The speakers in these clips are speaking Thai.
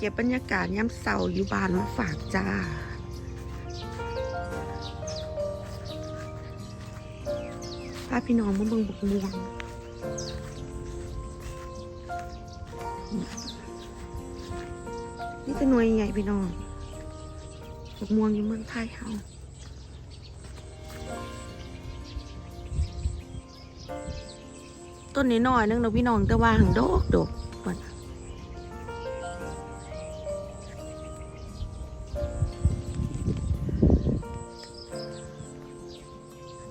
เก็บบรรยากาศย้ำเสาอยู่บ้านมาฝากจ้าพาพี่น้องมาเบิ่งบกม่วงนี่จะหน่วยใหญ่พี่น้องบกม่วงอยู่เมืองไทยเฮาต้นนี้น้อยๆนึงเราะพี่น้องแต่ว่าหังโดกโดกก่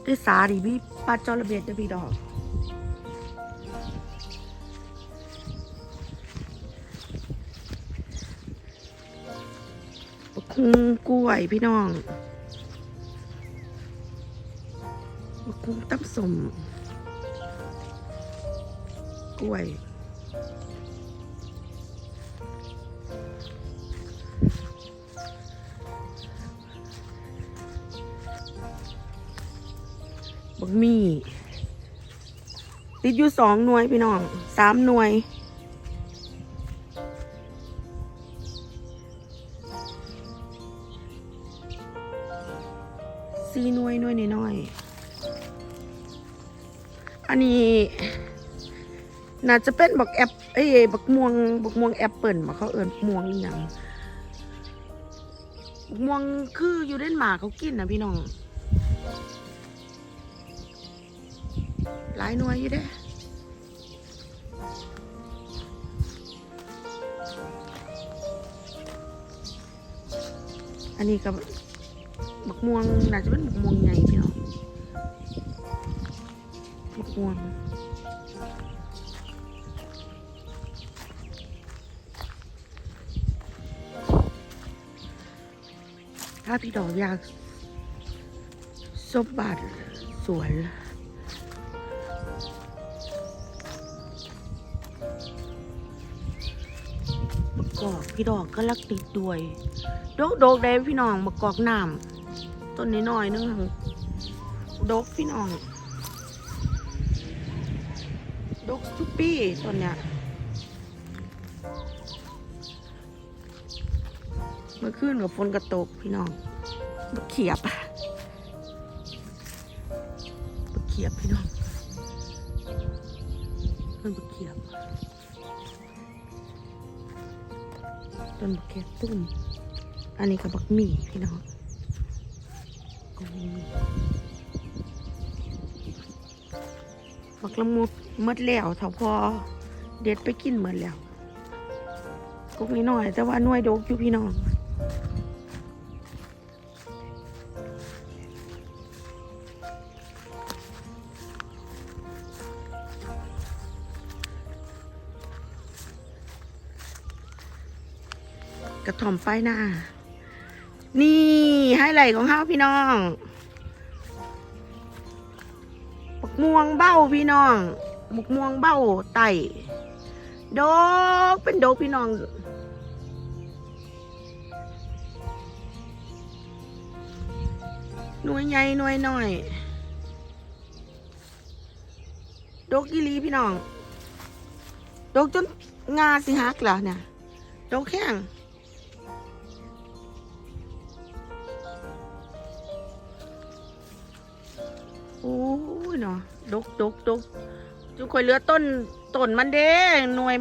อนได้สาดีพี่ปลาจอระเบียดเด้อพี่ดอกกคุงกล้วยพี่น้องกคุงตับสมกล้วย บักมี่ ติดอยู่สองหน่วยพี่น้องสามหน่วยซีหน่วยหน่วยน้อยๆอันนี้น่าจะเป็นบักแอปเอ้ยบักม่วงบักม่วงแอปเปิลมาเขาเอิญม่วงอย่างบักม่วงคืออยู่เดนมาร์กเขากินนะพี่น้อง หลายหน่วยอยู่เด้อันนี้กับบักม่วงน่าจะเป็นบักม่วงใหญ่พี่น้องบักม่วงถ้าพี่ดอกอยากซบบาทสวน พี่ดอกก็ลักติดด้วยดกดกได้พี่น้องมากอกน้ำต้นน้อยๆนึงดกพี่น้อง ดกซุปปี้ต้นเนี้ยเมื่อคืนกับฝนกระตกพี่น้องบักเขียบบักเขียบพี่น้องต้นบักเขียบ ต้นบักเขียบตุ้มอันนี้กับบักหมี่พี่น้องบักหมี่บักละมุดเมดแล้วเถ้าพอเด็ดไปกินหมดแล้วก็มีหน่อย แต่ว่าน่วยดกอยู่พี่น้อง กระถอมไฟหน้า นี่ให้ไหลของเฮาพี่น้องบักม่วงเบ้าพี่น้องบักม่วงเบ้าไต่ดกเป็นดกพี่น้องหน่วยใหญ่หน่วยน้อยดกกิลีพี่น้องดกจนงาสิฮักแล้วเนี่ยดกแข้ง โอ้ยเนาะดกดกดกจุคอยเลือต้นต้นมันเด้หน่วย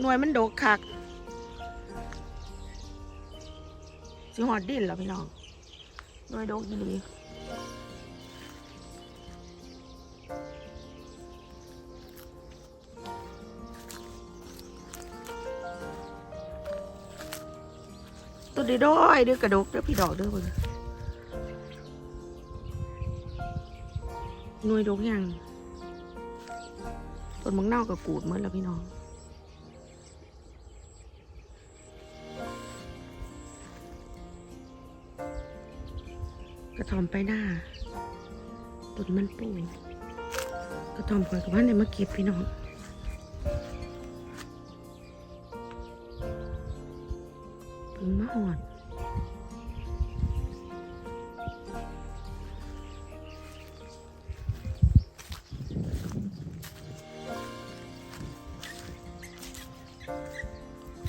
หน่วยมันดกคักสิหอดดินแล้วพี่น้องหน่วยดกดีตัวดีด้อยเด้อกระดกเด้อพี่ดอกเด้อเบิ่ง หน่วยดกยังต้นมังเน่าวกับกูดหมดแล้วพี่น้องกระทอมไปหน้าต้นมันปูกระทอมคอยกับบ้านในมาเก็บพี่น้องเพิ่งมาหอด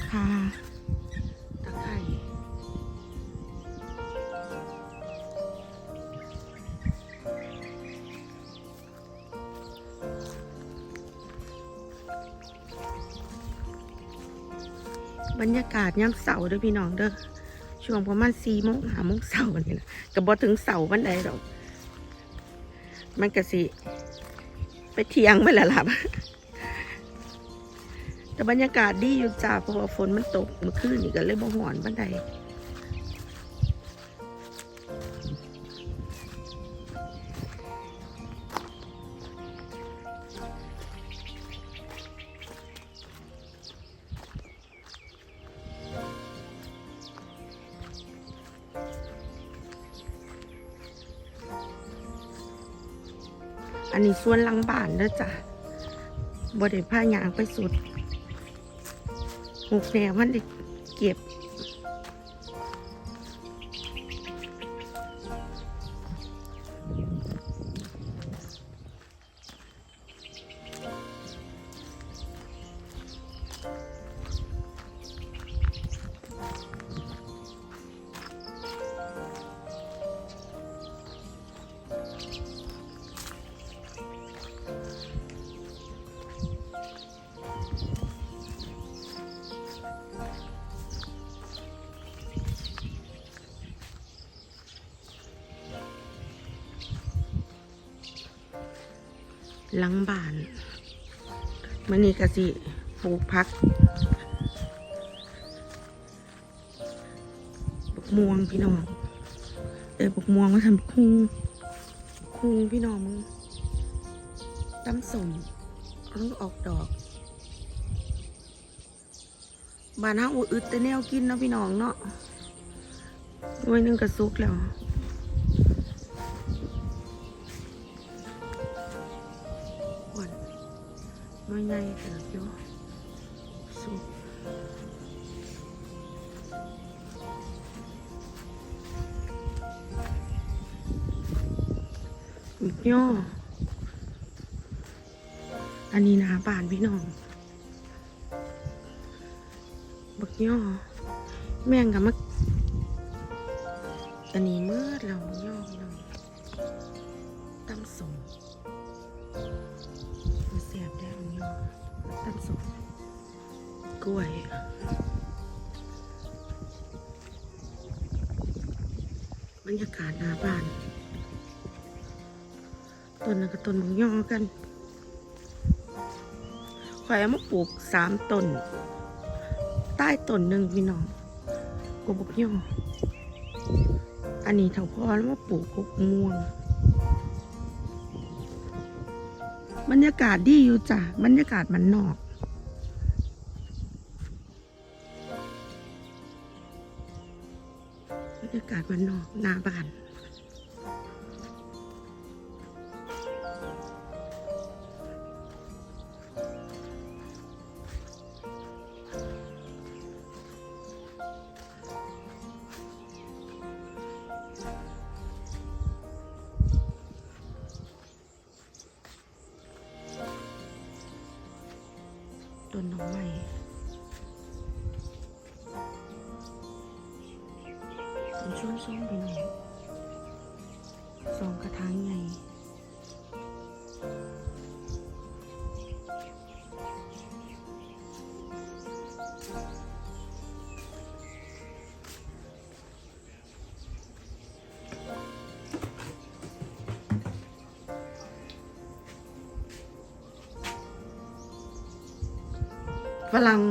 คาตะไคร่บรรยากาศย่ำเสาด้วยพี่น้องเด้อช่วงประมาณสี่โมงหาโมงเสาร์นี่แหละกับบอถึงเสาร์วันใดดอก มันกะสิ ไปเที่ยงไม่ละหลับ แต่บรรยากาศดีอยู่จ้าเพราะว่าฝนมันตกเมื่อคืนนี่ก็เลยบ่หอนบันไดอันนี้ส่วนลังบานเด้อจ้ะบ่ได้พายางไปสุด หกแนวมันได้เก็บ หลังบ้านมันนี่ก็สิปลูกพักบกม่วงพี่น้องเอ้บกม่วงมาทำคุงคุงพี่น้องมึงตำสมเอาออกดอกบ้านเฮาอุดอึดแต่แนวกินเนาะพี่น้องเนาะหน่วยหนึงก็สุกแล้ว น้อยใหญ่เติบอยู่สุกบักย่ออันนี้นาบ้านพี่น้อง บักย่อ แม่งกับมักอันนี้เมื่อเราย่อพี่น้องตำสมมันเสียบได้ของยอ ตั้งสุกกล้วยบรรยากาศหน้าบ้านต้นนั้นก็ต้นบางยอกันข่อยเอามาปลูกสามต้น ใต้ต้นหนึ่งพี่น้องกบกยออันนี้เถาพ่อแล้วมาปลูกกบม่วง บรรยากาศดีอยู่จ้ะ บรรยากาศมันนอก บรรยากาศมันนอกหน้าบ้านต้น ส้มไปหน่อยสองกระถางใหญ่ฝรั่ง